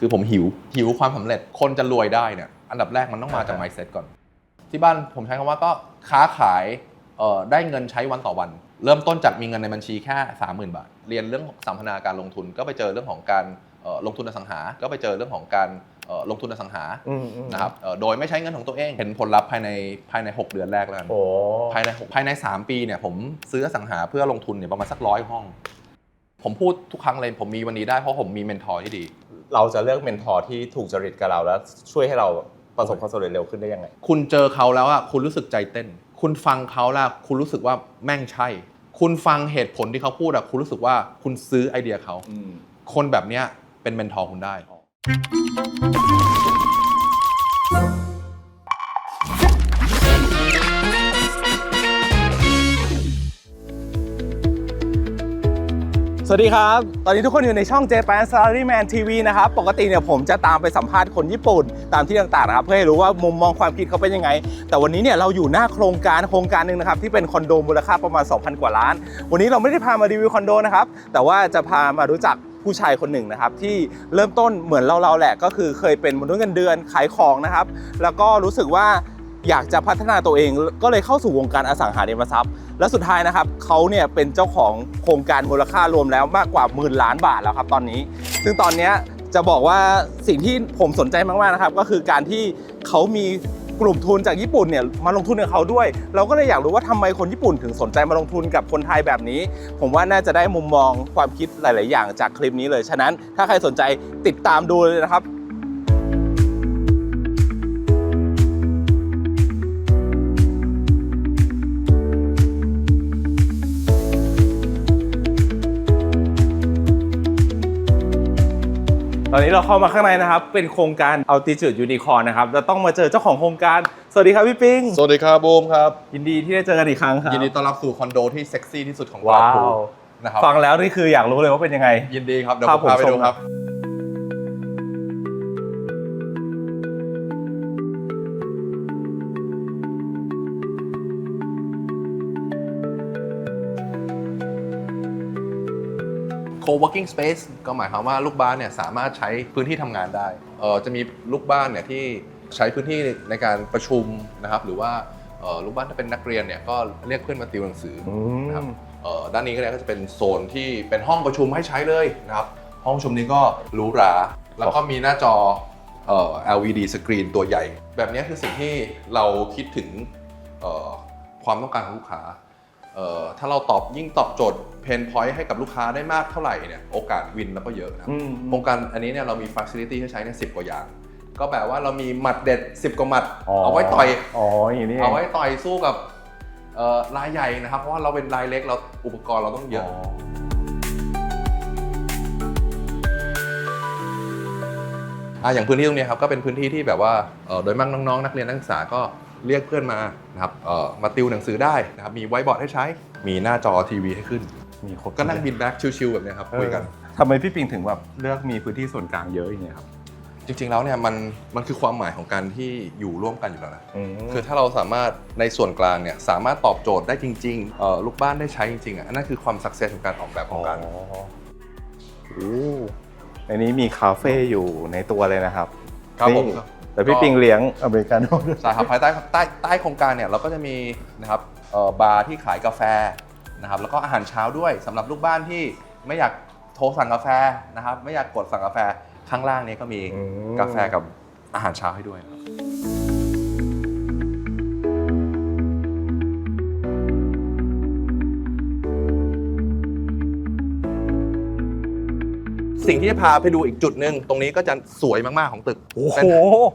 คือผมหิวหิวความสำเร็จคนจะรวยได้เนี่ยอันดับแรกมันต้องมาจาก mindset ก่อน ที่บ้านผมใช้คำว่าก็ค้าขายเอ่อได้เงินใช้วันต่อวัน เริ่มต้นจากมีเงินในบัญชีแค่ 30,000 บาท เรียนเรื่องของสัมพนาการลงทุนก็ไปเจอเรื่องของการเอ่อลงทุนอสังหา ก็ไปเจอเรื่องของการเอ่อลงทุนอสังหาอืมอืมนะครับเอ่อโดยไม่ใช้เงินของตัวเอง เห็นผลลัพธ์ภายในภายใน 6 เดือนแรกแล้วกันโอ้ภายในภายใน 3 ปีเนี่ยผมซื้ออสังหาเพื่อลงทุนเนี่ยประมาณสักร้อยห้อง ผมพูดทุกครั้งเลยผมมีวันนี้ได้เพราะผมมีเมนทอร์ที่ดี เราจะเลือกเมนทอร์ที่ถูกจริตกับเราแล้ว ช่วยให้เราประสบความสำเร็จเร็วขึ้นได้ยังไง คุณเจอเขาแล้วอะคุณรู้สึกใจเต้น คุณฟังเขาแล้วคุณรู้สึกว่าแม่งใช่ คุณฟังเหตุผลที่เขาพูดอะคุณรู้สึกว่าคุณซื้อไอเดียเขา คนแบบเนี้ยเป็นเมนทอร์คุณได้ สวัสดีครับ ตอนนี้ทุกคนอยู่ในช่อง Japan Salaryman TV นะครับ ปกติเนี่ยผมจะตามไปสัมภาษณ์คนญี่ปุ่น ตามที่ต่างๆนะครับเพื่อให้รู้ว่ามุมมองความคิดเขาเป็นยังไง แต่วันนี้เนี่ยเราอยู่หน้าโครงการโครงการหนึ่งนะครับที่เป็นคอนโดมูลค่าประมาณ 2,000 กว่าล้าน วันนี้เราไม่ได้พามารีวิวคอนโดนะครับ แต่ว่าจะพามารู้จักผู้ชายคนหนึ่งนะครับที่เริ่มต้นเหมือนเราๆแหละ ก็คือเคยเป็นมนุษย์เงินเดือนขายของนะครับ แล้วก็รู้สึกว่าอยากจะพัฒนาตัวเองก็เลยเข้าสู่วงการอสังหาริมทรัพย์ และสุดท้ายนะครับเขาเนี่ยเป็นเจ้าของโครงการมูลค่ารวมแล้วมากกว่าหมื่นล้านบาทแล้วครับตอนนี้ ซึ่งตอนนี้จะบอกว่าสิ่งที่ผมสนใจมากๆนะครับ ก็คือการที่เขามีกลุ่มทุนจากญี่ปุ่นเนี่ยมาลงทุนกับเขาด้วย เราก็เลยอยากรู้ว่าทำไมคนญี่ปุ่นถึงสนใจมาลงทุนกับคนไทยแบบนี้ ผมว่าน่าจะได้มุมมองความคิดหลาย ๆ อย่างจากคลิปนี้เลย ฉะนั้นถ้าใครสนใจติดตามดูเลยนะครับ ตอนนี้เราเข้ามาข้างในนะครับ เป็นโครงการ Altitude Unicorn นะครับเราต้องมาเจอเจ้าของโครงการ สวัสดีครับพี่ปิง สวัสดีครับบูมครับ ยินดีที่ได้เจอกันอีกครั้งครับยินดีต้อนรับสู่คอนโดที่เซ็กซี่ที่สุดของว้าภูวนะครับฟังแล้วนี่คืออยากรู้เลยว่าเป็นยังไง ยินดีครับเดี๋ยวครัผบมพาไปผมชมดูครับ co-working space ก็หมายความว่าลูกบ้านเนี่ยสามารถใช้พื้นที่ทำงานได้เออจะมีลูกบ้านเนี่ยที่ใช้พื้นที่ในการประชุมนะครับ หรือว่าเอ่อลูกบ้านถ้าเป็นนักเรียนเนี่ยก็เรียกเพื่อนมาติวหนังสืออนะครับเอ่อด้านนี้ก็เนี่ยก็จะเป็นโซนที่เป็นห้องประชุมให้ใช้เลยนะครับ ห้องประชุมนี้ก็หรูหรา แล้วก็มีหน้าจอเอ่อ LED สกรีนตัวใหญ่ แบบนี้คือสิ่งที่เราคิดถึงเอ่อความต้องการของลูกค้าเอ่อ ถ้าเราตอบยิ่งตอบโจทย์เพนพอยต์ให้กับลูกค้าได้มากเท่าไหร่เนี่ยโอกาสวินแล้วก็เยอะนะครับอืมโครงการอันนี้เนี่ยเรามีฟ a ซิลิตี้ให้ใช้เนี่ยสิกว่าอย่าง ก็แปลว่าเรามีหมัดเด็ด 10 กว่าหมัด เอาไว้ต่อยอ๋ออย่างนี้เอาไว้ต่อยสู้กับเอ่อรายใหญ่นะครับ เพราะว่าเราเป็นรายเล็กเราอุปกรณ์เราต้องเยอะอะอย่างพื้นที่ตรงเนี้ยครับก็เป็นพื้นที่ที่แบบว่าเอ่อโดยมากน้องๆ นักเรียนนักศึกษาก็ เรียกเพื่อนมานะครับเอ่อมาติวหนังสือได้นะครับมีไวท์บอร์ดให้ใช้ มีหน้าจอทีวีให้ขึ้น มีครบก็นั่งบินแบ็กชิลๆแบบเนี้ยครับเออคุยกันทำไมพี่ปิงถึงแบบเลือกมีพื้นที่ส่วนกลางเยอะอย่างเงี้ยครับจริงๆแล้วเนี่ยมันมันคือความหมายของการที่อยู่ร่วมกันอยู่แล้วนะอืมคือถ้าเราสามารถในส่วนกลางเนี่ยสามารถตอบโจทย์ได้จริงๆเอ่อลูกบ้านได้ใช้จริงๆอะอันนั่นคือความสักเซสของการออกแบบของการโอ้ในนี้มีคาเฟ่อยู่ในตัวเลยนะครับ ครับผมนี่ แต่พี่ปิงเลี้ยงอเมริกาโน่ด้วย ใช่ครับภายใต้ใต้ใต้โครงการเนี่ยเราก็จะมีนะครับเอ่อบาร์ที่ขายกาแฟนะครับแล้วก็อาหารเช้าด้วยสำหรับลูกบ้านที่ไม่อยากโทรสั่งกาแฟนะครับไม่อยากกดสั่งกาแฟข้างล่างนี้ก็มีอืม กาแฟกับอาหารเช้าให้ด้วยครับ สิ่งที่จะพาไปดูอีกจุดหนึ่งตรงนี้ก็จะสวยมาก ๆ ของตึก โอ้โห เป็น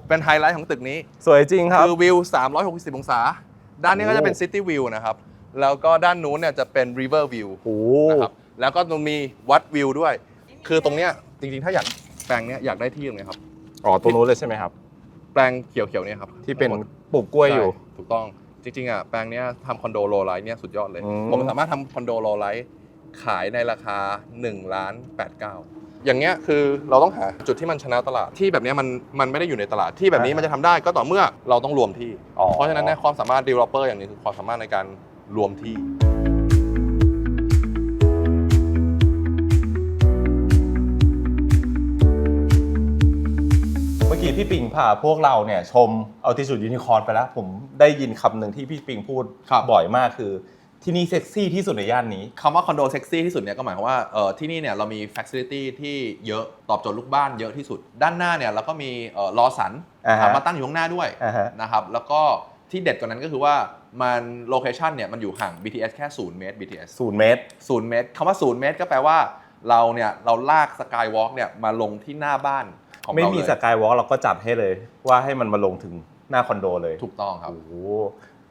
เป็นไฮไลท์ของตึกนี้ สวยจริงครับ คือวิว 360 องศา ด้านนี้ก็จะเป็นโอ้ซิตี้วิวนะครับ แล้วก็ด้านนู้นเนี่ยจะเป็นริเวอร์วิวโอ้นะครับ แล้วก็ตรงมีวัดวิวด้วย คือตรงเนี้ยจริง ๆ ถ้าอยากแปลงเนี้ยอยากได้ที่ตรงเนี้ยครับ อ๋อ ตรงนู้นเลยใช่ไหมครับ แปลงเขียวๆเนี่ยครับ ที่เป็นทั้งหมดปลูกกล้วยอยู่ใช่ถูกต้อง จริงๆอะแปลงเนี้ยทำคอนโดโลไลท์เนี่ยสุดยอดเลยอืมผมสามารถทำคอนโดโลไลท์ขายในราคา1ล้าน8 9 อย่างเงี้ยคือเราต้องหาจุดที่มันชนะตลาดที่แบบเนี้ยมันมันไม่ได้อยู่ในตลาดที่แบบนี้มันจะทำได้ก็ต่อเมื่อเราต้องรวมที่ อ๋อ เพราะฉะนั้นเนี่ยความสามารถ developer อย่างหนี้คือความสามารถในการรวมที่สอกี้พี่ปิงพาพวกเราเนี่ยชมเอาติจูดยูนิคอร์นไปแล้ว ผมได้ยินคำหนึ่งที่พี่ปิงพูดครับ บ่อยมากคือ ที่นี่เซ็กซี่ที่สุดในย่านนี้ คำว่าคอนโดเซ็กซี่ที่สุดเนี่ยก็หมายความว่าเอ่อที่นี่เนี่ยเรามีฟั c ซิลิตี้ที่เยอะตอบโจทย์ลูกบ้านเยอะที่สุด ด้านหน้าเนี่ยเราก็มีเอ่อลอสันอ่าฮะมาตั้งอยู่ข้างหน้าด้วยอ่าฮะ นะครับแล้วก็ที่เด็ดกว่านั้นก็คือว่ามันโลเคชันเนี่ยมันอยู่ห่าง BTS แค่ 0 เมตร BTS ศูนย์เมตร 0 เมตรคำว่า 0 เมตรก็แปลว่าเราเนี่ยเราลากสกายวอล์กเนี่ยมาลงที่หน้าบ้านของไม่เรามีเลยสกายวอล์กเราก็จัดให้เลย ว่าให้มันมาลงถึงหน้าคอนโดเลยถูกต้องครับ โอ้โห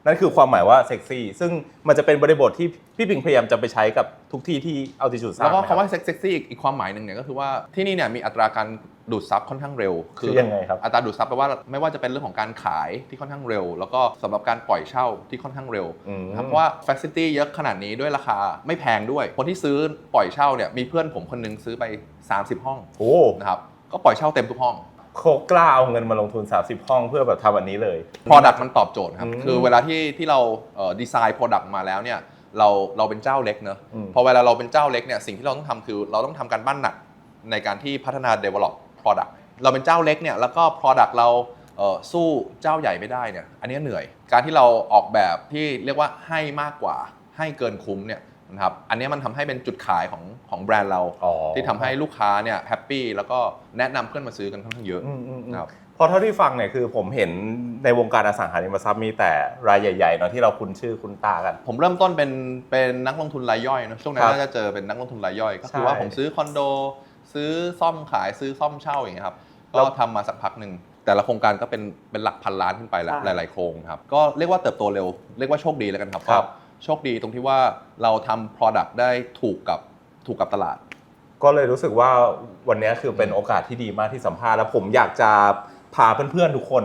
นั่นคือความหมายว่าเซ็กซี่ ซึ่งมันจะเป็นบริบทที่พี่ปิงพยายามจะไปใช้กับทุกที่ที่เอาติจูดสร้างแล้วก็ไหมรับคำว่าเซ็กซี่อีกความหมายหนึ่งเนี่ยก็คือว่าที่นี่เนี่ยมีอัตราการดูดซับค่อนข้างเร็ว คือยังไงครับอัตราดูดซับแปลว่าไม่ว่าจะเป็นเรื่องของการขายที่ค่อนข้างเร็ว แล้วก็สำหรับการปล่อยเช่าที่ค่อนข้างเร็วอืมนะครับเพราะว่าฟ a c ซิตี้เยอะขนาดนี้ด้วยราคาไม่แพงด้วย คนที่ซื้อปล่อยเช่าเนี่ยมีเพื่อนผมคนหนึงซื้อไป 30 ห้องโอ้นะครับก็ปล่อยเช่าเต็มทุกห้อง โคกล้าเอาเงินมาลงทุน 30 ห้องเพื่อแบบทำอันนี้เลย Product มันตอบโจทย์ครับ อืมคือเวลาที่ที่เราดีไซน์ Product มาแล้วเนี่ยเราเราเป็นเจ้าเล็กเนอะอืม พอเวลาเราเป็นเจ้าเล็กเนี่ยสิ่งที่เราต้องทำคือเราต้องทำการบ้านหนักในการที่พัฒนา develop product เราเป็นเจ้าเล็กเนี่ยแล้วก็ product เราเอ่อสู้เจ้าใหญ่ไม่ได้เนี่ยอันนี้เหนื่อย การที่เราออกแบบที่เรียกว่าให้มากกว่าให้เกินคุ้มเนี่ย นะครับอันนี้มันทำให้เป็นจุดขายของของแบรนด์เราอ๋อที่ทำให้ลูกค้าเนี่ยแฮปปี้แล้วก็แนะนำเพื่อนมาซื้อกันค่อนข้างเยอะอืมอืมอืมนะครับเพราะเท่าที่ฟังเนี่ยคือผมเห็นในวงการอสังหาริมทรัพย์มีแต่รายใหญ่ๆเนาะที่เราคุ้นชื่อคุ้นตากัน ผมเริ่มต้นเป็นเป็นนักลงทุนรายย่อยเนอะช่วงนั้ครันบน่าจะเจอเป็นนักลงทุนรายย่อย ก็คือใช่ว่าผมซื้อคอนโด ซื้อซ่อมขายซื้อซ่อมเช่าอย่างเงี้ยครับแล้ก็วทำมาสักพักหนึ่งแต่ละโครงการก็เป็นเป็นหลักพันล้านขึ้นไปแล้วใช่หลาย ๆ โครงครับก็เรียกว่าเติบโตเร็วเรียกว่าโชคดีแล้วกันครับครับก็ โชคดีตรงที่ว่าเราทำ product ได้ถูกกับถูกกับตลาด ก็เลยรู้สึกว่าวันนี้คือเป็นโอกาสที่ดีมากที่สัมภาษณ์แล้วผมอยากจะพาเพื่อนๆทุกคน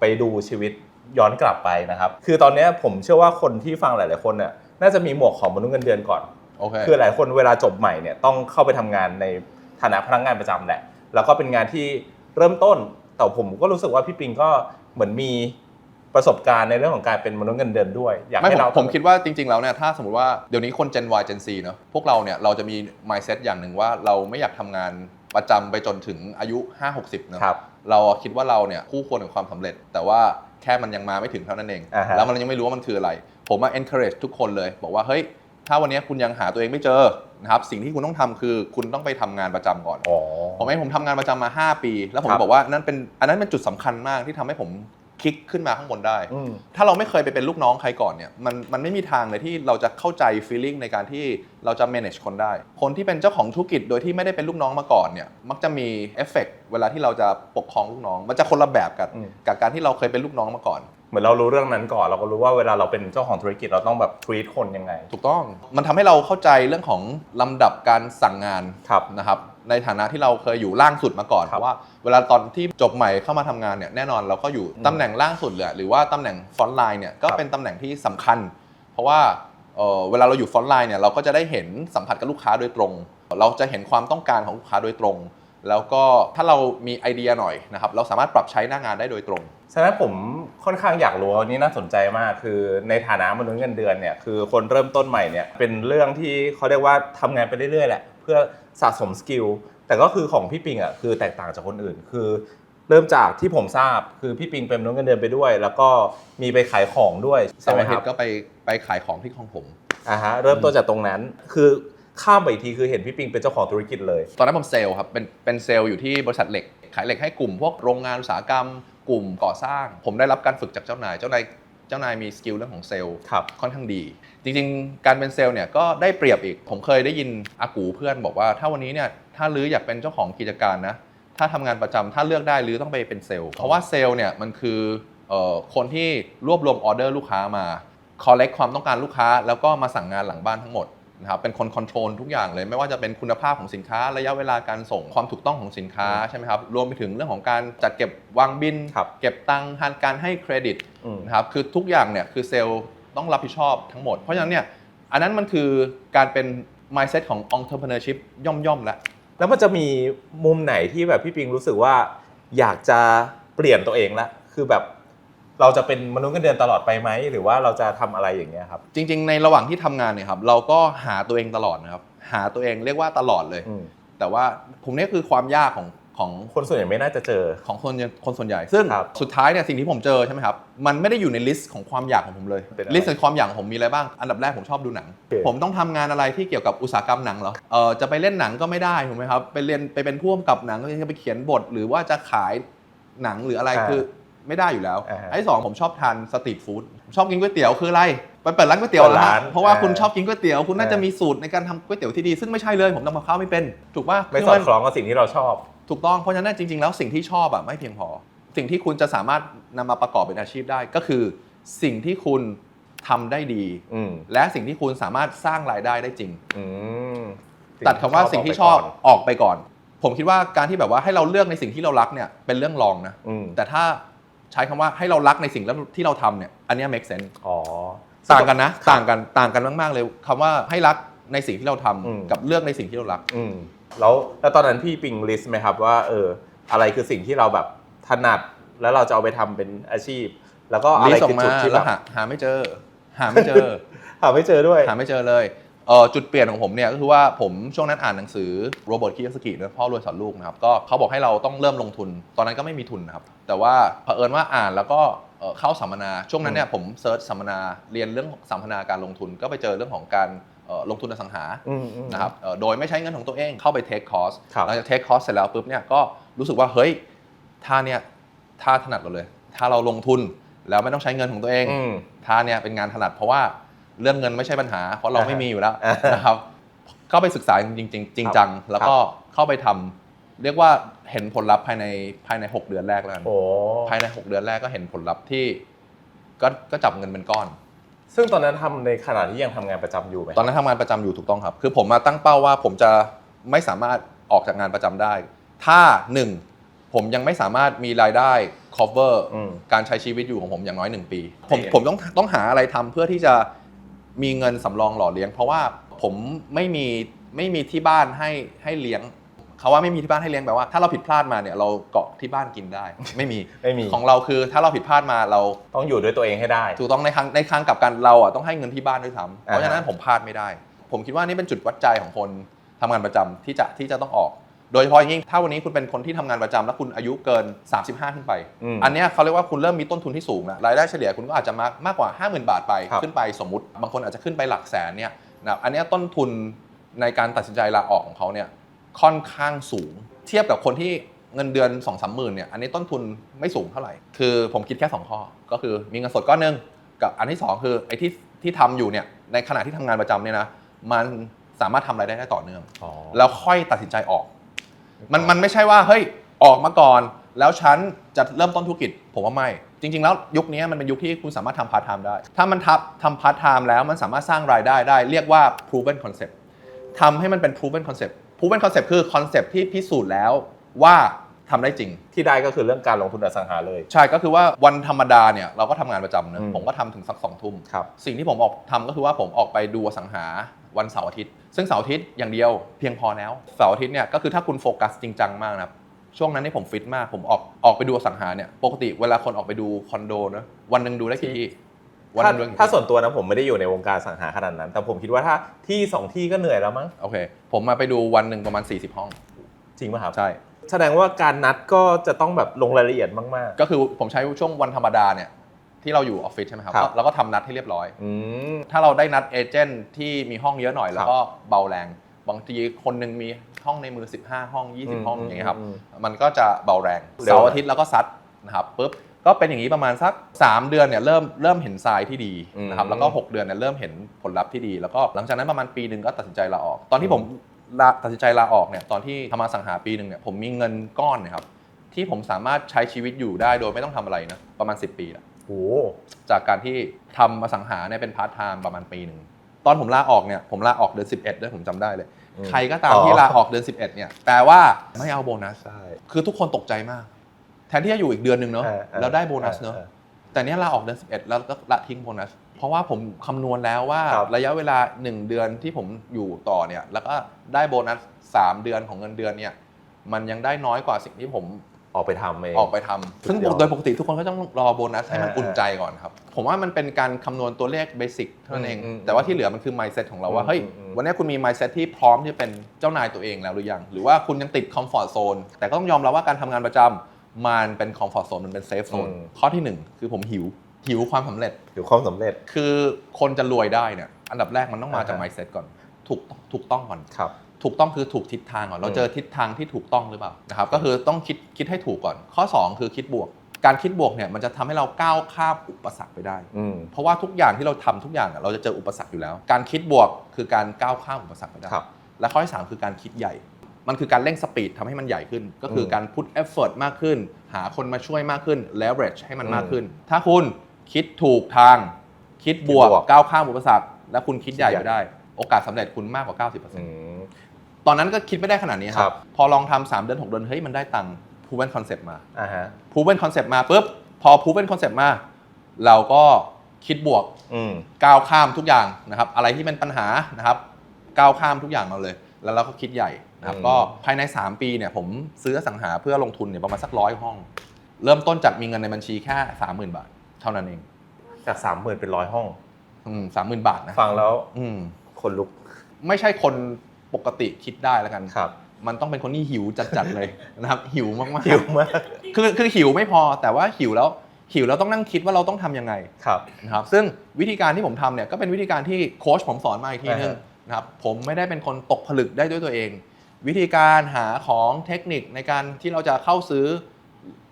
ไปดูชีวิตย้อนกลับไปนะครับ คือตอนนี้ผมเชื่อว่าคนที่ฟังหลาย ๆ คนเนี่ยน่าจะมีหมวกของมนุษย์เงินเดือนก่อนโอเคคือหลายคนเวลาจบใหม่เนี่ยต้องเข้าไปทำงานในฐานะพนักงานประจำแหละ แล้วก็เป็นงานที่เริ่มต้น แต่ผมก็รู้สึกว่าพี่ปิงก็เหมือนมี ประสบการณ์ในเรื่องของการเป็นมนุษย์เงินเดือนด้วย อยากไม่ให้ผมเราผมคิดว่าจริงๆ แล้วเนี่ยถ้าสมมติว่าเดี๋ยวนี้คน Gen Y Gen Z เนอะพวกเราเนี่ยเราจะมี mindset อย่างหนึ่งว่าเราไม่อยากทำงานประจำไปจนถึงอายุ 5-60เนอะครับ เราคิดว่าเราเนี่ยคู่ควรกับความสำเร็จ แต่ว่าแค่มันยังมาไม่ถึงเท่านั้นเอง อ่าฮะ แล้วมันยังไม่รู้ว่ามันคืออะไร ผมมา encourage ทุกคนเลย บอกว่าเฮ้ยถ้าวันนี้คุณยังหาตัวเองไม่เจอนะครับสิ่งที่คุณต้องทำคือคุณต้องไปทำงานประจำก่อน อ๋อ ผมเองผมทำงานประจำมา 5 ปี แล้วผมครับ บอกว่านั่นเป็นอันนั้นเป็นจุดสำคัญมากที่ทำให้ผม คลิกขึ้นมาข้างบนได้ อืม ถ้าเราไม่เคยไปเป็นลูกน้องใครก่อนเนี่ยมันมันไม่มีทางเลยที่เราจะเข้าใจ feeling ในการที่เราจะ manage คนได้ คนที่เป็นเจ้าของธุรกิจโดยที่ไม่ได้เป็นลูกน้องมาก่อนเนี่ยมักจะมีเอฟเฟกเวลาที่เราจะปกครองลูกน้อง มันจะคนละแบบกับอืม กับการที่เราเคยเป็นลูกน้องมาก่อน เหมือนเรารู้เรื่องนั้นก่อน เราก็รู้ว่าเวลาเราเป็นเจ้าของธุรกิจเราต้องแบบ treat คนยังไง ถูกต้อง มันทำให้เราเข้าใจเรื่องของลำดับการสั่งงานครับ นะครับ ในฐานะที่เราเคยอยู่ล่างสุดมาก่อนคเพรับราะว่า เวลาตอนที่จบใหม่เข้ามาทำงานเนี่ยแน่นอนเราก็อยู่อืมตำแหน่งล่างสุดเลยหรือว่าตำแหน่งฟรอนต์ไลน์เนี่ยก็ครับเป็นตำแหน่งที่สำคัญ เพราะว่าเอ่อเวลาเราอยู่ฟรอนต์ไลน์เนี่ยเราก็จะได้เห็นสัมผัสกับลูกค้าโดยตรง เราจะเห็นความต้องการของลูกค้าโดยตรง แล้วก็ถ้าเรามีไอเดียหน่อยนะครับเราสามารถปรับใช้หน้างานได้โดยตรงฉะนั้นผมค่อนข้างอยากรู้ว่านี่น่าสนใจมาก คือในฐานะมนุษย์เงินเดือนเนี่ยคือคนเริ่มต้นใหม่เนี่ยเป็นเรื่องที่เขาเรียกว่าทำงานไปเรื่อยๆแหละเพื่อสะสมสกิลแต่ก็คือของพี่ปิงอะคือแตกต่างจากคนอื่น คือ เริ่มจากที่ผมทราบคือพี่ปิงเป็นมนุษย์เงินเดือนไปด้วย แล้วก็มีไปขายของด้วยเสาใช่ไหร์มอาคทิตรับย์ก็ไปไปขายของที่ของผมอ่าฮะเริ่มต้นจากตรงนั้นคือ ข้ามไปอีกทีคือเห็นพี่ปิงเป็นเจ้าของธุรกิจเลย ตอนนั้นผมเซลล์ครับ เป็นเป็นเซลล์อยู่ที่บริษัทเหล็ก ขายเหล็กให้กลุ่มพวกโรงงานอุตสาหกรรม กลุ่มก่อสร้าง ผมได้รับการฝึกจากเจ้านาย เจ้านาย เจ้านายมีสกิลเรื่องของเซลล์ครับ ค่อนข้างดี จริงๆ การเป็นเซลล์เนี่ยก็ได้เปรียบอีก ผมเคยได้ยินอากูเพื่อนบอกว่า ถ้าวันนี้เนี่ย ถ้าลืออยากเป็นเจ้าของกิจการนะ ถ้าทำงานประจำถ้าเลือกได้ลือต้องไปเป็นเซลล์ เพราะว่าเซลล์เนี่ยมันคือเอ่อคนที่รวบรวมออเดอร์ลูกค้ามา collect ความต้องการลูกค้า แล้วก็มาสั่งงานหลังบ้านทั้งหมด นะครับเป็นคนคอนโทรลทุกอย่างเลย ไม่ว่าจะเป็นคุณภาพของสินค้าระยะเวลาการส่งความถูกต้องของสินค้าใช่ไหมครับรวมไปถึงเรื่องของการจัดเก็บวางบิน ครับเก็บตังค์การให้เครดิตอืม นะครับคือทุกอย่างเนี่ยคือเซลล์ต้องรับผิดชอบทั้งหมด เพราะฉะนั้นเนี่ยอันนั้นมันคือการเป็น mindset ของ entrepreneurship ย่อมๆแล้ว แล้วมันจะมีมุมไหนที่แบบพี่ปิงรู้สึกว่าอยากจะเปลี่ยนตัวเองละคือแบบ เราจะเป็นมนุษย์เงินเดือนตลอดไปไหมหรือว่าเราจะทำอะไรอย่างเงี้ยครับ จริง ๆ ในระหว่างที่ทำงานเนี่ยครับเราก็หาตัวเองตลอดนะครับ หาตัวเองเรียกว่าตลอดเลย อืมแต่ว่าผมนี่คือความยากของของคนส่วนใหญ่ไม่น่าจะเจอ ของคนคนส่วนใหญ่ ซึ่งครับสุดท้ายเนี่ยสิ่งที่ผมเจอใช่ไหมครับ มันไม่ได้อยู่ในลิสต์ของความอยากของผมเลยเป็นอะไรลิสต์ของความอยากของผมมีอะไรบ้าง อันดับแรกผมชอบดูหนัง โอเค ผมต้องทำงานอะไรที่เกี่ยวกับอุตสาหกรรมหนังเหรอเออจะไปเล่นหนังก็ไม่ได้ถูกไหมครับไปเรียนไปเป็นผู้กำกับหนังจะไปเขียนบท หรือว่าจะขายหนังหรืออะไรอ่าคือ ไม่ได้อยู่แล้วอ่าฮะไอ้สองผมชอบทานสตรีทฟู้ดผมชอบกินก๋วยเตี๋ยวคืออะไรไปเปิดร้านก๋วยเตี๋ยวเปิดนะร้าฮะนเพราะว่าอ่าคุณชอบกินก๋วยเตี๋ยวคุณน่าจะอ่ามีมีสูตรในการทำก๋วยเตี๋ยวที่ดีซึ่งไม่ใช่เลยผมทำกับข้าวไม่เป็นถูกป่ะไม่คืสอมัดนคล้องกับสิ่งที่เราชอบ ถูกต้องเพราะฉะนั้นจริง ๆ แล้วสิ่งที่ชอบอะไม่เพียงพอ สิ่งที่คุณจะสามารถนำมาประกอบเป็นอาชีพได้ ก็คือสิ่งที่คุณทำได้ดี อืมและสิ่งที่คุณสามารถสร้างรายได้ได้จริง อืมตัดคำว่าสิ่งที่ชอบออกไปก่อน ผมคิดว่าการที่แบบว่าให้เราเลือกในสิ่งที่เรารักเนี่ยเป็นเรื่องรองนะ อืมแต่ถ้าใช้คำว่าให้เรารักในสิ่งที่เราทำเนี่ยอันเนี้ย make sense อ๋อ ต่างกันนะต่างกันต่างกันมาก ๆ เลยคำว่าให้รักในสิ่งที่เราทำอืม กับเลือกในสิ่งที่เรารัก อืมแล้วแล้วตอนนั้นพี่ปิงลิสต์ไหมครับว่าเอออะไรคือสิ่งที่เราแบบถนัดแล้วเราจะเอาไปทำเป็นอาชีพ แล้วก็อะไรลิสต์ออคืกอมาจุดที่แบแล้วบหาหาไม่เจอ หาไม่เจอ หาไม่เจอด้วย หาไม่เจอเลยเออ จุดเปลี่ยนของผมเนี่ยก็คือว่าผมช่วงนั้นอ่านหนังสือโรเบิร์ตคิยาสกินะพ่อรวยสอนลูกนะครับก็เขาบอกให้เราต้องเริ่มลงทุน ตอนนั้นก็ไม่มีทุนนะครับ แต่ว่าเผอิญว่าอ่านแล้วก็เอ่อเข้าสัมมนา ช่วงนั้นเนี่ยผมเซิร์ชสัมมนาเรียนเรื่องสัมมนาการลงทุน ก็ไปเจอเรื่องของการเอ่อลงทุนอสังหาอืมอืมนะครับเอ่อโดยไม่ใช้เงินของตัวเองเข้าไปเทคคอร์สครับหลังจากเทคคอร์สเสร็จแล้วปุ๊บเนี่ยก็รู้สึกว่าเฮ้ยท่าเนี่ยท่าถนัดเราเลย ถ้าเราลงทุนแล้วไม่ต้องใช้เงินของตัวเองอืมท่าเนี่ยเป็นงานถนัดเพราะว่า เรื่องเงินไม่ใช่ปัญหา เพราะเราอ่าฮะไม่มีอยู่แล้วอ่าฮะนะครับเข้าไปศึกษาจริงๆจริงจัง แล้วก็เข้าไปทำเรียกว่าเห็นผลลัพธ์ภายในภายใน 6 เดือนแรกแล้วกันโอ้ภายใน 6 เดือนแรกก็เห็นผลลัพธ์ที่ก็ก็จับเงินเป็นก้อน ซึ่งตอนนั้นทำในขณะที่ยังทำงานประจำอยู่ไหมตอนนั้นทำงานประจำอยู่ถูกต้องครับ คือผมมาตั้งเป้าว่าผมจะไม่สามารถออกจากงานประจำได้ ถ้าหนึ่งผมยังไม่สามารถมีรายได้ cover อืมการใช้ชีวิตอยู่ของผมอย่างน้อยหนึ่งปี ผมโอเคผมต้องต้องหาอะไรทำเพื่อที่จะ มีเงินสำรองหล่อเลี้ยง เพราะว่าผมไม่มีไม่มีที่บ้านให้ให้เลี้ยงเขาว่าไม่มีที่บ้านให้เลี้ยงแปลว่าถ้าเราผิดพลาดมาเนี่ยเราเกาะที่บ้านกินได้ ไม่มีไม่มี ของเราคือถ้าเราผิดพลาดมาเราต้องอยู่ด้วยตัวเองให้ได้ ถูกต้องในครั้งในครั้งกลับกันเราอะต้องให้เงินที่บ้านด้วยซ้ำเพราะอ่าฮะฉะนั้นผมพลาดไม่ได้ ผมคิดว่านี่เป็นจุดวัดใจของคนทำงานประจำที่จะที่จะต้องออก โดยเฉพาะอย่างยิ่งถ้าวันนี้คุณเป็นคนที่ทำงานประจำแล้วคุณอายุเกิน 35 ขึ้นไปอืมอันเนี้ยเขาเรียกว่าคุณเริ่มมีต้นทุนที่สูงแล้วรายได้เฉลี่ยคุณก็อาจจะมากมากกว่า 50,000 บาทไปครับขึ้นไปสมมติ บางคนอาจจะขึ้นไปหลักแสนเนี่ยนะอันเนี้ยต้นทุนในการตัดสินใจลาออกของเขาเนี่ยค่อนข้างสูง เทียบกับคนที่เงินเดือน2องสามหมื่นเนี่ยอันนี้ต้นทุนไม่สูงเท่าไหร่ คือผมคิดแค่ 2 ข้อ ก็คือมีเงินสดก้อนหนึงกับอันที่ 2 คือไอ้ที่ที่ทำอยู่เนี่ยในขณะที่ทำงานประจำเนี่ยนะมันสามารถทำรายได้ได้ต่อเนื่องอ๋อแล้วค่อยตัดสินใจออก มันมันไม่ใช่ว่าเฮ้ยออกมาก่อน แล้วฉันจะเริ่มต้นธุรกิจ ผมว่าไม่ จริง ๆ แล้วยุคนี้มันเป็นยุคที่คุณสามารถทำพาร์ทไทม์ได้ ถ้ามันทับทำพาร์ทไทม์แล้วมันสามารถสร้างรายได้ได้ เรียกว่า proven concept ทำให้มันเป็น proven concept proven concept คือคอนเซปที่พิสูจน์แล้วว่าทำได้จริง ที่ได้ก็คือเรื่องการลงทุนอสังหาเลย ใช่ก็คือว่าวันธรรมดาเนี่ยเราก็ทำงานประจำนะอืมผมก็ทำถึงสักสองทุ่มครับ สิ่งที่ผมออกทำก็คือว่าผมออกไปดูอสังหา วันเสาร์อาทิตย์ ซึ่งเสาร์อาทิตย์อย่างเดียวเพียงพอแล้ว เสาร์อาทิตย์เนี่ยก็คือถ้าคุณโฟกัสจริงจังมากนะครับช่วงนั้นที่ผมฟิตมาก ผมออกออกไปดูอสังหาเนี่ย ปกติเวลาคนออกไปดูคอนโดนะวันหนึ่งดูได้กี่ที่วันหถ้านึ่งดูได้กี่ถ้าที่ส่วนตัวนะผมไม่ได้อยู่ในวงการอสังหาขนาดนั้น แต่ผมคิดว่าถ้าที่สองที่ก็เหนื่อยแล้วมั้งโอเค ผมมาไปดูวันหนึ่งประมาณ 40 ห้อง จริงป่ะครับใช่แสดงว่าการนัดก็จะต้องแบบลงรายละเอียดมากก็คือผมใช้ช่วงวันธรรมดาเนี่ย ที่เราอยู่ออฟฟิศใช่ไหมครับครับ แล้วก็ทำนัดให้เรียบร้อยๆอืม ถ้าเราได้นัดเอเจนต์ที่มีห้องเยอะหน่อย แล้วก็เบาแรง บางทีคนหนึ่งมีห้องในมือ 15 ห้อง 20 ห้องอย่างเงี้ยครับอืมมันก็จะเบาแรงเร็ว เสาร์อาทิตย์แล้วก็ซัดนะครับปุ๊บก็เป็นอย่างนี้ประมาณสัก 3 เดือนเนี่ยเริ่มเริ่มเห็นทรายที่ดีนะครับแล้วก็ 6 เดือนเนี่ยเริ่มเห็นผลลัพธ์ที่ดี แล้วก็หลังจากนั้นประมาณปีหนึ่งก็ตัดสินใจลาออก ตอนที่ผมลาตัดสินใจลาออกเนี่ยตอนที่ทำมาสังหาปีหนึ่งเนี่ยผมมีเงินก้อนเนะครับที่ผมสามารถใช้ชีวิตอยู่ได้โดยไม่ต้องทำอะไรนะประมาณ 10 ปีอะ โอ้จากการที่ทำอสังหาเนี่ยเป็นพาร์ทไทม์ประมาณปีหนึ่งตอนผมลาออกเนี่ยผมลาออกเดือน11ด้วยผมจำได้เลยใครก็ตามที่ลาออกเดือน 11เนี่ยแปลว่าไม่เอาโบนัส ใช่ คือทุกคนตกใจมาก แทนที่จะอยู่อีกเดือนหนึ่งเนาะเออเออแล้วได้โบนัสเนาะเออแต่เนี้ยลาออกเดือน 11 แล้วก็ละทิ้งโบนัส เพราะว่าผมคำนวณแล้วว่าครับ ระยะเวลา 1 เดือนที่ผมอยู่ต่อเนี่ยแล้วก็ได้โบนัส 3 เดือนของเงินเดือนเนี่ยมันยังได้น้อยกว่าสิ่งที่ผม ออกไปทำเอง ออกไปทำซึ่งสุดยอด โดยปกติทุกคนก็ต้องรอโบนัสให้มันอ่าอุ่นใจก่อนครับ ผมว่ามันเป็นการคำนวณตัวเลขเบสิกเท่านั้นเอง อืมอืมแต่ว่าที่เหลือมันคือ mindset ของเราว่า อืมเฮ้ย อืม วันนี้คุณมี mindset ที่พร้อมที่จะเป็นเจ้านายตัวเองแล้วหรือยัง หรือว่าคุณยังติด comfort zone แต่ก็ต้องยอมรับว่าการทำงานประจำมันเป็น comfort zone มันเป็น safe zone ข้อที่หนึ่งคือผมหิว หิวความสำเร็จ ถือความสำเร็จ คือคนจะรวยได้เนี่ย อันดับแรกมันต้องมาจาก อ่าฮะ mindset ก่อน ถูก ถูกต้องก่อน ครับ ถูกต้องคือถูกทิศทางก่อนเราอืมเจอทิศทางที่ถูกต้องหรือเปล่านะครับก็คือต้องคิดคิดให้ถูกก่อน ข้อ 2 คือคิดบวก การคิดบวกเนี่ยมันจะทำให้เราก้าวข้ามอุปสรรคไปได้อืมเพราะว่าทุกอย่างที่เราทำทุกอย่างอะเราจะเจออุปสรรคอยู่แล้ว การคิดบวกคือการก้าวข้ามอุปสรรคไปได้ครับและข้อที่3คือการคิดใหญ่ มันคือการเร่งสปีดทำให้มันใหญ่ขึ้น ก็คืออมการพุทเอฟเฟ t มากขึ้น หาคนมาช่วยมากขึ้น leverage ให้มันอืมมากขึ้น ถ้าคุณคิดถูกทางคิดบวกคิดบวกก้าวข้ามอุปสรรค และคุณคิดใหญ่คิดใหญ่ไปได้ โอกาสสำเร็จคุณมากกว่า 90%อืม ตอนนั้นก็คิดไม่ได้ขนาดนี้คครัรับ บ พอลองทำสามเดือน6เดือนเฮ้ยมันได้ตังค์ proven concept มาอ่าฮะ proven concept มาปุ๊บพอ proven concept มา เราก็คิดบวก อืม ก้าวข้ามทุกอย่างนะครับ อะไรที่เป็นปัญหานะครับก้าวข้ามทุกอย่างเราเลย แล้วเราก็คิดใหญ่นะครับอืม ก็ภายใน 3 ปีเนี่ยผมซื้ออสังหาเพื่อลงทุนเนี่ยประมาณสักร้อยห้อง เริ่มต้นจากมีเงินในบัญชีแค่ 30,000 บาท เท่านั้นเองจากสามหมื่นเป็นร้อยห้อง สามหมื่นบาทนะฟังแล้วอืม คนลุก ไม่ใช่คน ปกติคิดได้แล้วกันครับ มันต้องเป็นคนที่หิวจัดๆเลยนะครับ หิวมากๆหิวมากคือคือหิวไม่พอแต่ว่าหิวแล้วหิวแล้วต้องนั่งคิดว่าเราต้องทำยังไงครับนะครับ ซึ่งวิธีการที่ผมทำเนี่ยก็เป็นวิธีการที่โค้ชผมสอนมาอีกทีนึงอ่าฮะนะครับผมไม่ได้เป็นคนตกผลึกได้ด้วยตัวเอง วิธีการหาของเทคนิคในการที่เราจะเข้าซื้อ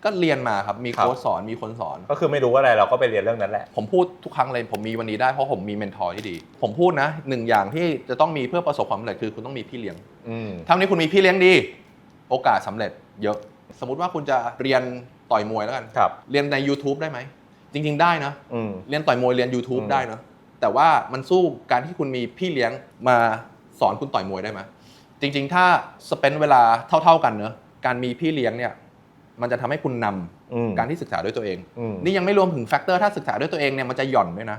ก็เรียนมาครับมีโค้ชสอนมีคนสอน ก็คือไม่รู้ว่าอะไรเราก็ไปเรียนเรื่องนั้นแหละ ผมพูดทุกครั้งเลยผมมีวันนี้ได้เพราะผมมีเมนทอร์ที่ดี ผมพูดนะหนึ่งอย่างที่จะต้องมีเพื่อประสบความสำเร็จคือคุณต้องมีพี่เลี้ยงอืมถ้าวันนี้คุณมีพี่เลี้ยงดี โอกาสสำเร็จเยอะ สมมุติว่าคุณจะเรียนต่อยมวยแล้วกันครับเรียนใน YouTube ได้ไหมจริง ๆ ได้นะอืมเรียนต่อยมวยเรียน YouTube อืมได้นะแต่ว่ามันสู้การที่คุณมีพี่เลี้ยงมาสอนคุณต่อยมวยได้ไหมจริง ๆ ถ้าสเปนเวลาเท่า ๆกันเนอะการมีพี่เลี้ยงเนี่ย มันจะทำให้คุณนำอืมการที่ศึกษาด้วยตัวเองอืมนี่ยังไม่รวมถึงแฟกเตอร์ถ้าศึกษาด้วยตัวเองเนี่ยมันจะหย่อนด้วยนะ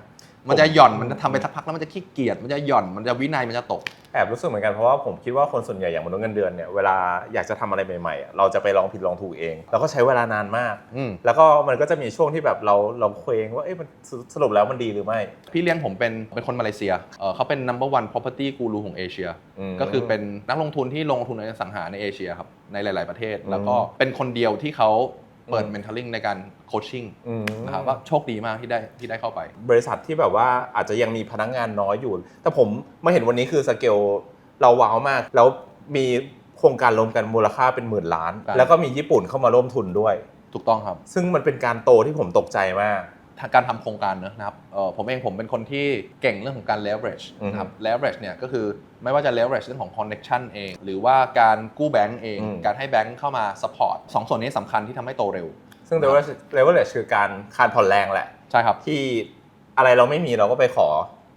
มันจะหย่อนมันจะทำไปสักพักแล้วมันจะขี้เกียจมันจะหย่อนมันจะวินัยมันจะตก แอบรู้สึกเหมือนกันเพราะว่าผมคิดว่าคนส่วนใหญ่อย่างมนุษย์เงินเดือนเนี่ยเวลาอยากจะทำอะไรใหม่ๆอะเราจะไปลองผิดลองถูกเองแล้วก็ใช้เวลานานมาก อืม แล้วก็มันก็จะมีช่วงที่แบบเราเราเคว้งว่าเอ๊ะมันสสรุปแล้วมันดีหรือไม่พี่เลี้ยงผมเป็นเป็นคนมาเลเซียเอ่อเขาเป็น number one property guru ของเอเชียอืมก็คือเป็นนักลงทุนที่ลงทุนในอสังหาในเอเชียครับในหลาย ๆ ประเทศอืมแล้วก็เป็นคนเดียวที่เขา เปิดอืม mentoring ในการโคชชิ่งอืมนะครับก็โชคดีมากที่ได้ที่ได้เข้าไป บริษัทที่แบบว่าอาจจะยังมีพนักงานน้อยอยู่ แต่ผมมาเห็นวันนี้คือสเกลเราว้าวมาก แล้วมีโครงการรวมกันมูลค่าเป็นหมื่นล้านครับแล้วก็มีญี่ปุ่นเข้ามาร่วมทุนด้วย ถูกต้องครับ ซึ่งมันเป็นการโตที่ผมตกใจมากทาง การทำโครงการเนอะนะครับเอ่อผมเองผมเป็นคนที่เก่งเรื่องของการ leverage อือฮึนะครับ leverage เนี่ยก็คือไม่ว่าจะ leverage เรื่องของ connection เอง หรือว่าการกู้แบงก์เอง อืม การให้แบงก์เข้ามา support สองส่วนนี้สำคัญที่ทำให้โตเร็ว ซึ่ง leverage leverage คือการคานผ่อนแรงแหละ ใช่ครับ ที่อะไรเราไม่มีเราก็ไปขอ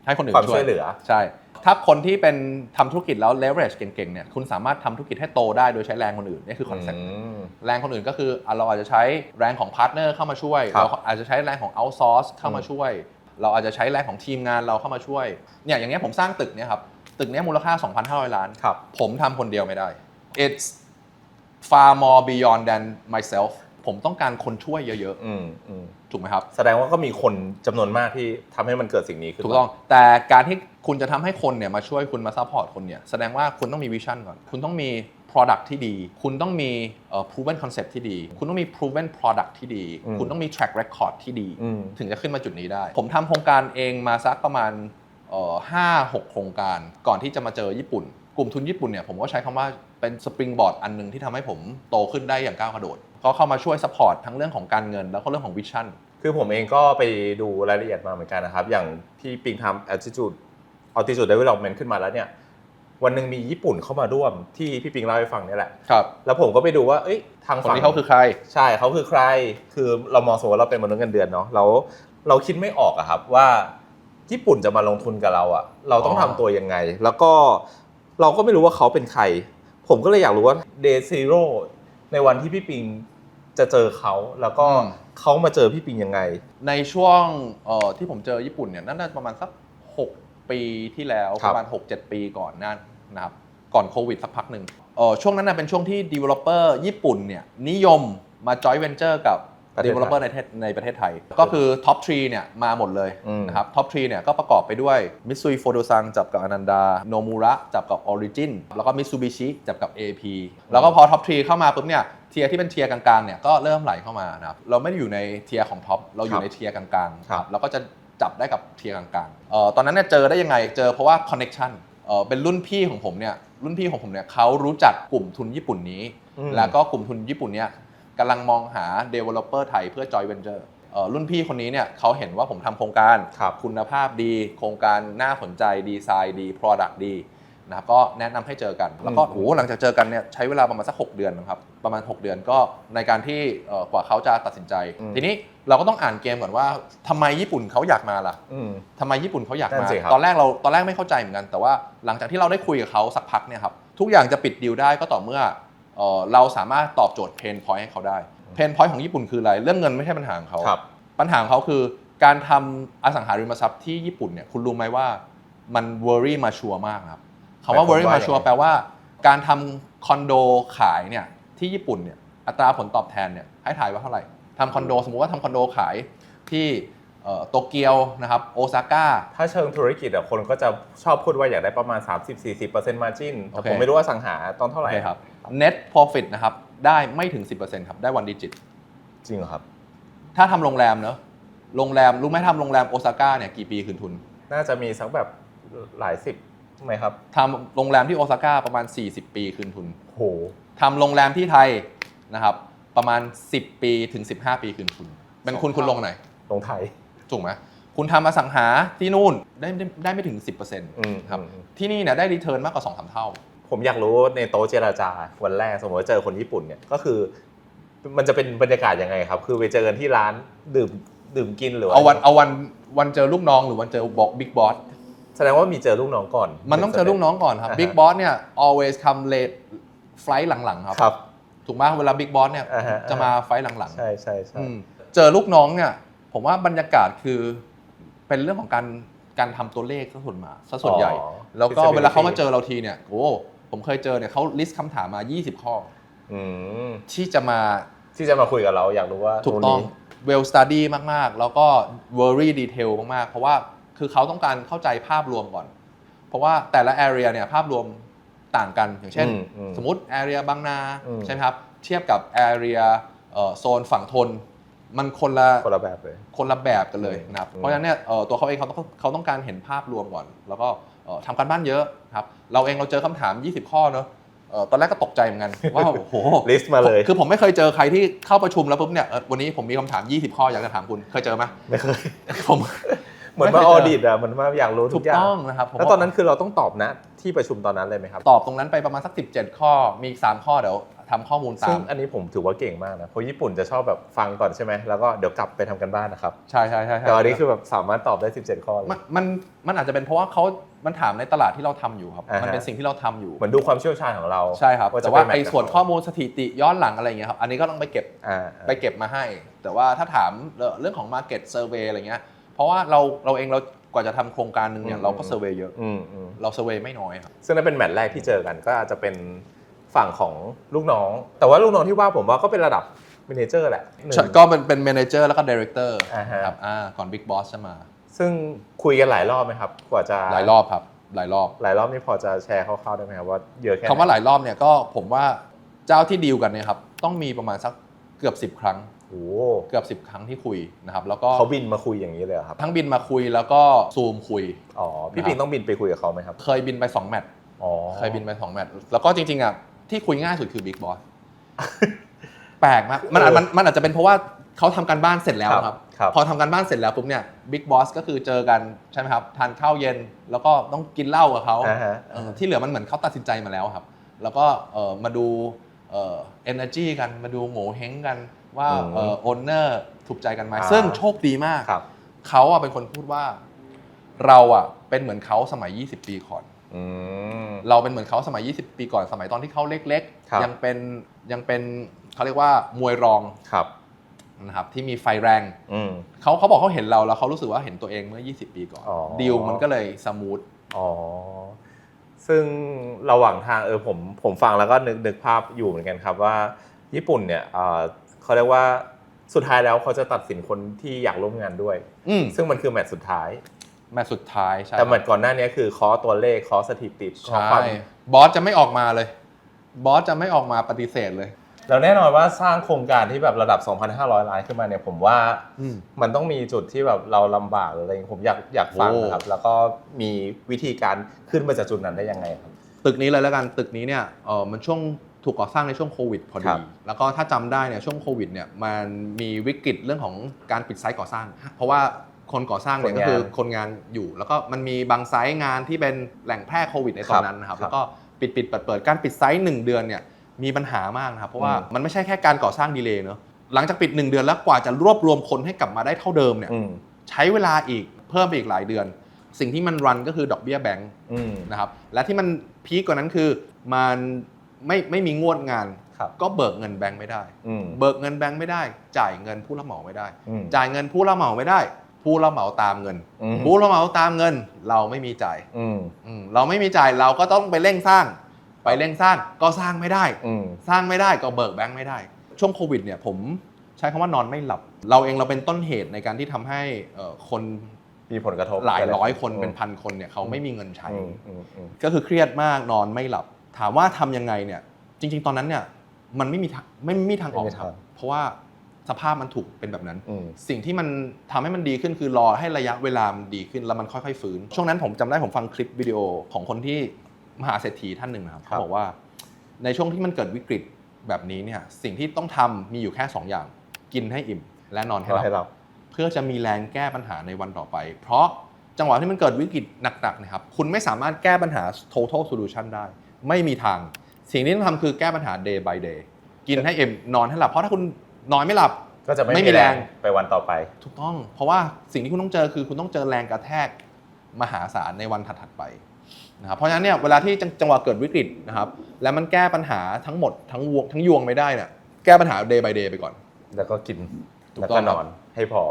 ให้คนอื่นความช่ช่ววยยเหลือใช่ ถ้าคนที่เป็นทำธุรกิจแล้ว leverage เก่งๆเนี่ยคุณสามารถทำธุรกิจให้โตได้โดยใช้แรงคนอื่นนี่คือคอนเซ็ปต์อืมแรงคนอื่นก็คืออะเราอาจจะใช้แรงของพาร์ทเนอร์เข้ามาช่วยครับเราอาจจะใช้แรงของ outsource เข้ามาอืมช่วย เราอาจจะใช้แรงของทีมงานเราเข้ามาช่วยเนี่ยอย่างเงี้ยผมสร้างตึกเนี่ยครับตึกเนี้ยมูลค่า 2,500 ล้านครับผมทำคนเดียวไม่ได้ it's far more beyond than myself ผมต้องการคนช่วยเยอะอืมอืมๆ ถูกไหมครับ แสดงว่าก็มีคนจำนวนมากที่ทำให้มันเกิดสิ่งนี้ขึ้นถูกต้อง แต่การที่คุณจะทำให้คนเนี่ยมาช่วยคุณมาซัพพอร์ตคนเนี่ยแสดงว่าคุณต้องมีวิชั่นก่อน คุณต้องมี Product ที่ดี คุณต้องมีเอ่อ proven concept ที่ดี คุณต้องมี proven product ที่ดี อืม คุณต้องมี track record ที่ดี อืม ถึงจะขึ้นมาจุดนี้ได้ ผมทำโครงการเองมาสักประมาณห้าหกโครงการก่อนที่จะมาเจอญี่ปุ่น กลุ่มทุนญี่ปุ่นเนี่ยผมก็ใช้คำว่าเป็นสปริงบอร์ดอันหนึงที่ทำให้ผมโตขึ้นได้อย่างก้าวกระโดด ก็เข้ามาช่วยสปอร์ตทั้งเรื่องของการเงิน แล้วก็เรื่องของวิชั่น คือผมเองก็ไปดูรายละเอียดมาเหมือนกันนะครับ อย่างพี่ปิงทำ attitude altitude development ขึ้นมาแล้วเนี่ย วันหนึ่งมีญี่ปุ่นเข้ามาร่วมที่พี่ปิงเล่าให้ฟังเนี่ยแหละ ครับ แล้วผมก็ไปดูว่า เอ้ย ทางคนฝั่งที่เขาคือใคร ใช่เขาคือใคร คือเรามองสมมติว่าเราเป็นมนุษย์เงินเดือนเนาะเราเราคิดไม่ออกอะครับว่าญี่ปุ่นจะมาลงทุนกับเราอะเราต้องอ๋อทำตัวยังไง แล้วก็เราก็ไม่รู้ว่าเขาเป็นใคร ผมก็เลยอยากรู้ว่า day zero ในวันที่พี่ปิงจะเจอเขาแล้วก็เขามาเจอพี่ปิงยังไง ในช่วงเอ่อที่ผมเจอญี่ปุ่นเนี่ยน่าจะประมาณสัก 6 ปีที่แล้วคปรับระมาณ 6-7 ปีก่อนหนั่นนะครับก่อนโควิดสักพักหนึ่งเอ่อช่วงนั้นนะเป็นช่วงที่ developer ญี่ปุ่นเนี่ยนิยมมา joint venture กับ ประเทศไทย developer ในประเทศในประเทศไทย ก็คือ top 3เนี่ยมาหมดเลยอืม นะครับ top 3เนี่ยก็ประกอบไปด้วย Mitsui f o d o s a n จับกับอนันดา Nomura จับกับ Origin แล้วก็ Mitsubishi จับกับ AP แล้วก็พอ top 3เข้ามาปุ๊บเนี่ยเทียร์ที่เป็นเทียร์กลางๆเนี่ยก็เริ่มไหลเข้ามานะครับเราไม่ได้อยู่ในเทียร์ของท็อปเราอยู่ในเทียร์กลางๆครับ เราก็จะจับได้กับเทียร์กลางๆเอ่อตอนนั้นเนี่ยเจอได้ยังไงเจอเพราะว่า connection เอ่อเป็นรุ่นพี่ของผมเนี่ยรุ่นพี่ของผมเนี่ยเขารู้จักกลุ่มทุนญี่ปุ่นนี้ อืม แล้วก็กลุ่มทุนญี่ปุ่นเนี่ย กำลังมองหา developer ไทยเพื่อ joint venture เอ่อรุ่นพี่คนนี้เนี่ยเขาเห็นว่าผมทำโครงการครับคุณภาพดี โครงการน่าสนใจดีไซน์ดี product ดีนะครับก็แนะนำให้เจอกัน แล้วก็อืมโอ้โหหลังจากเจอกันเนี่ยใช้เวลาประมาณสัก 6 เดือนนะครับประมาณ 6 เดือนก็ในการที่เอ่อกว่าเขาจะตัดสินใจ ทีนี้เราก็ต้องอ่านเกมก่อนว่าทำไมญี่ปุ่นเขาอยากมาล่ะอืมทำไมญี่ปุ่นเขาอยากนั่มานสิครับตอนแรกเราตอนแรกไม่เข้าใจเหมือนกัน แต่ว่าหลังจากที่เราได้คุยกับเขาสักพักเนี่ยครับทุกอย่างจะปิดดีลได้ก็ต่อเมื่อ เอ่อเราสามารถตอบโจทย์เพนพอยต์ให้เขาได้ เพนพอยต์ของญี่ปุ่นคืออะไร เรื่องเงินไม่ใช่ปัญหาของเขาครับปัญหาของเขาคือการทำอสังหาริมทรัพย์ที่ญี่ปุ่นเนี่ย คุณรู้ไหมว่ามัน worry มาชัวมากครับคำว่าหมายความ worry ว่ามาชัวยังไงแปลว่า การทำคอนโดขายเนี่ยที่ญี่ปุ่นเนี่ยอัตราผลตอบแทนเนี่ยให้ถ่ายว่าเท่าไหร่ทำคอนโดสมมุติว่าทำคอนโดขายที่เอ่อ โตเกียวนะครับโอซาก้าถ้าเชิงธุรกิจอะคนก็จะชอบพูดว่าอยากได้ประมาณ 30-40% margin แต่โอเคผมไม่รู้ว่าสังหาตอนเท่าไหร่โอเคครับ net profit นะครับได้ไม่ถึง 10%ครับได้วันดิจิต จริงเหรอครับ ถ้าทำโรงแรมเนอะโรงแรมรู้ไหมทำโรงแรมโอซาก้าเนี่ยกี่ปีคืนทุน น่าจะมีสักแบบหลายสิบไหมครับทำโรงแรมที่โอซาก้าประมาณ 40 ปีคืนทุนโหทำโรงแรมที่ไทยนะครับประมาณ 10 ปีถึง 15 ปีคืนทุน เป็นคุณคุณลงไหนลงไทย ถูกไหมคุณทำอสังหาที่นู่นได้ได้ได้ไม่ถึง 10%ครับอืมที่นี่เนี่ยได้รีเทิร์นมากกว่า2-3เท่า ผมอยากรู้ในโต๊ะเจราจาวันแรกสมมติว่าเจอคนญี่ปุ่นเนี่ยก็คือมันจะเป็นบรรยากาศยังไงครับ คือไปเจอกันที่ร้านดื่มดื่มกินหรือว่าเอาวันเอาวันวันเจอลูกน้องหรือวันเจอบอกบิ๊กบอสแสดงว่ามีเจอลูกน้องก่อน มันต้องเจอลูกน้องก่อนครับอ่าฮะบิ๊กบอสเนี่ย always come late ไฟล์หลังๆครับครับถูกไหมเวลาบิ๊กบอสเนี่ยอ่าฮะจะมาไฟล์หลังใช่ใช่ๆใช่อืมเจอลูกน้องเนี่ย ผมว่าบรรยากาศคือเป็นเรื่องของการการทำตัวเลขซะส่วนมากซะส่วนใหญ่ อ๋อแล้วก็ feasibility เวลาเขามาเจอเราทีเนี่ยโอ้ผมเคยเจอเนี่ยเขา list คำถามมา 20 ข้อ อืมที่จะมาที่จะมาคุยกับเราอยากรู้ว่าถูกต้องนี้ well study มากๆ แล้วก็ very detail มากๆ เพราะว่าคือเขาต้องการเข้าใจภาพรวมก่อน เพราะว่าแต่ละ area เนี่ยภาพรวมต่างกันอย่างเช่น อืมอืมสมมติ area บางนาอืมใช่ไหมครับ เทียบกับ area เอ่อโซนฝั่งทน มันคนละคนละแบบเลยคนละแบบกันเลยนะครับอืมเพราะฉะนั้นเนี่ยเอ่อตัวเขาเองเขาต้องเขาต้องการเห็นภาพรวมก่อน แล้วก็เอ่อทำการบ้านเยอะครับเราเองเราเจอคำถาม 20 ข้อเนอะเอ่อตอนแรกก็ตกใจเหมือนกันว่าโอ้โหลิสต์มาเลย คือผมไม่เคยเจอใครที่เข้าประชุมแล้วปุ๊บเนี่ยเอ่อวันนี้ผมมีคำถาม 20 ข้ออยากจะถามคุณเคยเจอไหมไม่เคยผม เหมือนมาออดิตอะเหมือนมาอยากรู้ทุถูกกอย่างต้องนะครับผมแล้วตอนนั้นคือเราต้องตอบนะที่ประชุมตอนนั้นเลยไหมครับตอบตรงนั้นไปประมาณสัก 17 ข้อมีอีก 3 ข้อเดี๋ยวทำข้อมูลตาซึ่งมอันนี้ผมถือว่าเก่งมากนะเพราะญี่ปุ่นจะชอบแบบฟังก่อนใช่ไหมแล้วก็เดี๋ยวกลับไปทำกันบ้านนะครับ ใช่ใช่ใช่ใช่แต่อันนี้คือแบบสามารถตอบได้ 17 ข้อเลย มันมันมันอาจจะเป็นเพราะว่าเขามันถามในตลาดที่เราทำอยู่ครับอ่าฮะ มันเป็นสิ่งที่เราทำอยู่ เหมือนดูความเชี่ยวชาญของเราใช่ครับว่าจะแต่ว่าไปแมทไอ้กับส่วนเขาข้อมูลสถิติย้อนหลังอะไรอย่างเงี้ยครับ อันนี้ก็ต้องไปเก็บอ่า ไปเก็บมาให้ แต่ว่าถ้าถามเรื่องของ Market Survey อะไรเงี้ย เพราะว่าเราเราเองเรากว่าจะทำโครงการหนึ่งเนี่ยเราก็เซอร์เวยเยอะ อืมอืมเราเซอร์เวยไม่น้อยครับ ซึ่งนั่นเป็นแมตช์แรกที่เจอกันก็อาจจะเป็นฝั่งของลูกน้อง แต่ว่าลูกน้องที่ว่าผมว่าก็เป็นระดับเมเนเจอร์แหละหนึ่ง ใช่ก็เป็นเป็นเมนเจอร์แล้วก็ดีเรคเตอร์อ่าฮะ ครับอ่าก่อนบิ๊กบอสจะมา ซึ่งคุยกันหลายรอบไหมครับ กว่าจะหลายรอบครับ หลายรอบหลายรอบนี่พอจะแชร์คร่าวๆได้ไหมครับว่าเยอะแค่ไหนคำว่าหลายรอบเนี่ยก็ผมว่าเจ้าที่ดีลกันเนี่ยครับ ต้องมีประมาณสักเกือบ 10 ครั้ง โอ้เกือบ 10 ครั้งที่คุยนะครับแล้วก็เขาบินมาคุยอย่างนี้เลยเหรอครับ ทั้งบินมาคุยแล้วก็ซูมคุย อ๋อ พี่นะครับปิงต้องบินไปคุยกับเขาไหมครับ เคยบินไป 2 แมตช์อ๋อเคยบินไป 2 แมตช์แล้วก็จริงๆอะที่คุยง่ายสุดคือบิ๊กบอสแปลกมากมันอาจมันมันอาจจะเป็นเพราะว่าเขาทำการบ้านเสร็จแล้วครับครับพอทำการบ้านเสร็จแล้วปุ๊บเนี่ยบิ๊กบอสก็คือเจอกันใช่ไหมครับทานข้าวเย็นแล้วก็ต้องกินเหล้ากับเขาอ่าฮะเออที่เหลือมันเหมือนเขาตัดสินใจมาแล้วครับ แล้วก็เอ่อมาดูเอ่อ energy กันมาดูโง่เฮงกัน ว่าอืมเอ่อ owner ถูกใจกันไหมอ่า ซึ่งโชคดีมากครับเขาอะเป็นคนพูดว่า เราอะเป็นเหมือนเขาสมัย 20 ปีก่อน อืม เราเป็นเหมือนเขาสมัย 20 ปีก่อนสมัยตอนที่เขาเล็กครับ ๆ ยังเป็นยังเป็นเขาเรียกว่ามวยรองครับ นะครับที่มีไฟแรงอืม เขาเขาบอกเขาเห็นเราแล้วเขารู้สึกว่าเห็นตัวเองเมื่อ 20 ปีก่อนอ๋อ ดีลมันก็เลยสมูท อ๋อ ซึ่งระหว่างทางเออผมผมฟังแล้วก็นึกนึกภาพอยู่เหมือนกันครับว่า ญี่ปุ่นเนี่ยเอ่อ เขาเรียกว่าสุดท้ายแล้วเขาจะตัดสินคนที่อยากร่วมงานด้วย อืมซึ่งมันคือแมตช์สุดท้าย แมตช์สุดท้ายใช่แต่แมตครับช์ก่อนหน้านี้คือเคอตัวเลขเคอสถิติเคอใช่ความ บอสจะไม่ออกมาเลย บอสจะไม่ออกมาปฏิเสธเลย แล้วแน่นอนว่าสร้างโครงการที่แบบระดับ 2,500 ล้านขึ้นมาเนี่ยผมว่าอืม มันต้องมีจุดที่แบบเราลำบากหรืออะไรอย่างเงี้ยผมอยากอยากฟังโอ้นะครับ แล้วก็มีวิธีการขึ้นมาจากจุดนั้นได้ยังไงครับ ตึกนี้เลยแล้วกันตึกนี้เนี่ยเออมันช่วง ถูกก่อสร้างในช่วงโควิดพอครัดีบแล้วก็ถ้าจำได้เนี่ยช่วงโควิดเนี่ยมันมีวิกฤตเรื่องของการปิดไซต์ก่อสร้าง เพราะว่าคนก่อสร้างเนี่ยก็คือคนงานอยู่ แล้วก็มันมีบางไซต์งานที่เป็นแหล่งแพร่โควิดในตอนนั้นนะครับแล้วก็ปิดปิดเปิดเปิดการปิดไซต์หนึ่งเดือนเนี่ยมีปัญหามากนะครับเพราะว่ามันไม่ใช่แค่การก่อสร้างดีเลย์เนอะหลังจากปิด1เดือนแล้วกว่าจะรวบรวมคนให้กลับมาได้เท่าเดิมเนี่ยอืมใช้เวลาอีกเพิ่มไปอีกหลายเดือน สิ่งที่มันรันก็คือดอกเบี้ยแบงก์อืมนะครับและที่มันพีกกว่านั้นคือมัน ไม่ไม่มีงวดงาน ครับก็เบิกเงินแบงก์ไม่ได้ อืม เบิกเงินแบงก์ไม่ได้ จ่ายเงินผู้รับเหมาไม่ได้ อืม จ่ายเงินผู้รับเหมาไม่ได้ ผู้รับเหมาตามเงิน อืมผู้รับเหมาตามเงิน เราไม่มีจ่ายอืมอืมเราไม่มีจ่ายเราก็ต้องไปเร่งสร้าง ไปเร่งสร้างก็สร้างไม่ได้ อืมสร้างไม่ได้ก็เบิกแบงก์ไม่ได้ ช่วงโควิดเนี่ยผมใช้คำว่านอนไม่หลับ เราเองเราเป็นต้นเหตุในการที่ทำให้เอ่อคนมีผลกระทบหลายร้อยคนเป็นพันคนเนี่ยเขาไม่มีเงินใช้ อืมอืมอืมก็คือเครียดมากนอนไม่หลับ ถามว่าทำยังไงเนี่ย จริง ๆ ตอนนั้นเนี่ยมันไม่มีทางไม่มีทางออกไม่มีครัทาบงเพราะว่าสภาพมันถูกเป็นแบบนั้นอืมสิ่งที่มันทำให้มันดีขึ้นคือรอให้ระยะเวลามันดีขึ้นแล้วมันค่อยๆฟื้น ช่วงนั้นผมจำได้ผมฟังคลิปวิดีโอของคนที่มหาเศรษฐีท่านหนึ่งนะครับครับเขาบอกว่า ในช่วงที่มันเกิดวิกฤตแบบนี้เนี่ยสิ่งที่ต้องทำมีอยู่แค่สองอย่าง กินให้อิ่ม และนอนให้หเราลับให้เราเพื่อจะมีแรงแก้ปัญหาในวันต่อไป เพราะจังหวะที่มันเกิดวิกฤตหนักๆนะครับคุณไม่สามารถแก้ปัญหา total solution ได้ ไม่มีทาง สิ่งที่ต้องทำคือแก้ปัญหา day by day กินให้เอ็มนอนให้หลับ เพราะถ้าคุณนอนไม่หลับ ก็จะไม่ไม่มีมีแรงแรงไปวันต่อไป ถูกต้อง เพราะว่าสิ่งที่คุณต้องเจอคือคุณต้องเจอแรงกระแทกมหาศาลในวันถัดๆไปนะครับเพราะฉะนั้นเนี่ยเวลาที่จังจังหวะเกิดวิกฤตนะครับแล้วมันแก้ปัญหาทั้งหมดทั้งวงทั้งยวงไม่ได้เนี่ยแก้ปัญหา day by day ไปก่อน แล้วก็กิน ถูกแล้วต้ก็องนอนให้พอ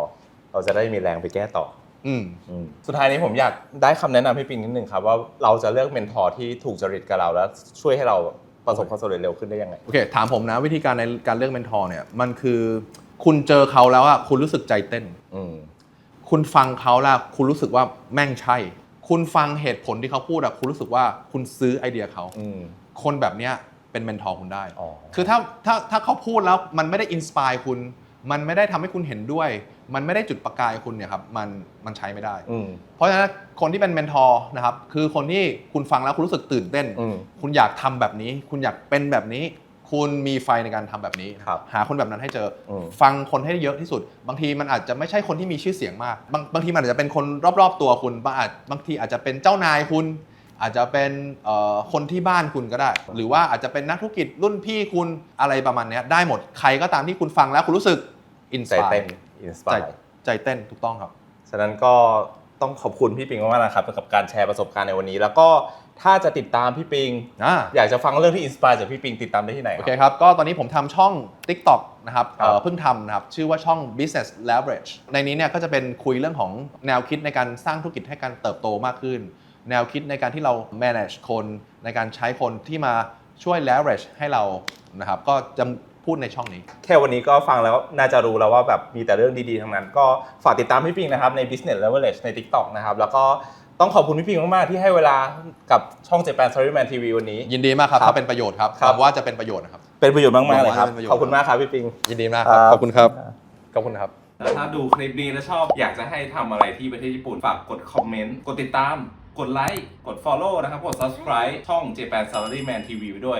เราจะได้มีแรงไปแก้ต่อ อืมอสุดท้ายนี้ผมอยากได้คำแนะนำให้ปิงนิดนึงครับ ว่าเราจะเลือกเมนทอร์ที่ถูกจริตกับเราแล้ว ช่วยให้เราประสบความสำเร็จเร็วขึ้นได้ยังไง โอเค ถามผมนะวิธีการในการเลือกเมนทอร์เนี่ย มันคือคุณเจอเขาแล้วอะคุณรู้สึกใจเต้น อืม คุณฟังเขาแล้วคุณรู้สึกว่าแม่งใช่ คุณฟังเหตุผลที่เขาพูดอะคุณรู้สึกว่าคุณซื้อไอเดียเขา อืม คนแบบเนี้ยเป็นเมนทอร์คุณได้ อ๋อ คือถ้าถ้าถ้าเขาพูดแล้วมันไม่ได้อินสปายคุณ มันไม่ได้ทำให้คุณเห็นด้วย มันไม่ได้จุดประกายคุณเนี่ยครับมันมันใช้ไม่ได้ อืม เพราะฉะนั้นคนที่เป็นเมนทอร์นะครับคือคนที่คุณฟังแล้วคุณรู้สึกตื่นเต้น อืมคุณอยากทำแบบนี้ คุณอยากเป็นแบบนี้ คุณมีไฟในการทำแบบนี้นะครับหาคนแบบนั้นให้เจออม ฟังคนให้เยอะที่สุด บางทีมันอาจจะไม่ใช่คนที่มีชื่อเสียงมาก บางบางทีมันอาจจะเป็นคนรอบๆตัวคุณบางอาจบางทีอาจจะเป็นเจ้านายคุณ อาจจะเป็นเอ่อคนที่บ้านคุณก็ได้ หรือว่าอาจจะเป็นนักธุรกิจรุ่นพี่คุณอะไรประมาณเนี้ยได้หมดใครก็ตามที่คุณฟังแล้วคุณรู้สึกอินสใจปายเต้น อินสปาใจยใจเต้นถูกต้องครับ ฉะนั้นก็ต้องขอบคุณพี่ปิงมากๆนะครับกับการแชร์ประสบการณ์ในวันนี้ แล้วก็ถ้าจะติดตามพี่ปิงอ่าอยากจะฟังเรื่องที่อินสปายจากพี่ปิงติดตามได้ที่ไหนโอคเครับครับ ก็ตอนนี้ผมทำช่อง TikTok นะครับครับเอ่อเพิ่งทำนะครับ ชื่อว่าช่อง Business Leverage ในนี้เนี่ยก็จะเป็นคุยเรื่องของแนวคิดในการสร้างธุรกิจให้การเติบโตมากขึ้น แนวคิดในการที่เรา manage คนในการใช้คนที่มาช่วย leverage ให้เรานะครับก็จะ พูดในช่องนี้ แค่วันนี้ก็ฟังแล้วน่าจะรู้แล้วว่าแบบมีแต่เรื่องดีๆทั้งนั้น ก็ฝากติดตามพี่ปิงนะครับใน Business Leverage ใน TikTok นะครับแล้วก็ต้องขอบคุณพี่ปิงมาก ๆ ที่ให้เวลากับช่อง Japan Salaryman TV วันนี้ ยินดีมากครับครับถ้าเป็นประโยชน์ครับครับหวังว่าจะเป็นประโยชน์นะครับ เป็นประโยชน์มาก ๆ เลยครับหวังว่าเป็นประโยชน์ขอบคุณมากครับพี่ปิง ยินดีมากครับครับ ขอบคุณครับ ขอบคุณครับ แล้วถ้าดูคลิปนี้แล้วชอบอยากจะให้ทำอะไรที่ประเทศญี่ปุ่นฝากกดคอมเมนต์ กดติดตาม กดไลค์ กด Follow นะครับ กด Subscribe ช่อง Japan Salaryman TV ไว้ด้วย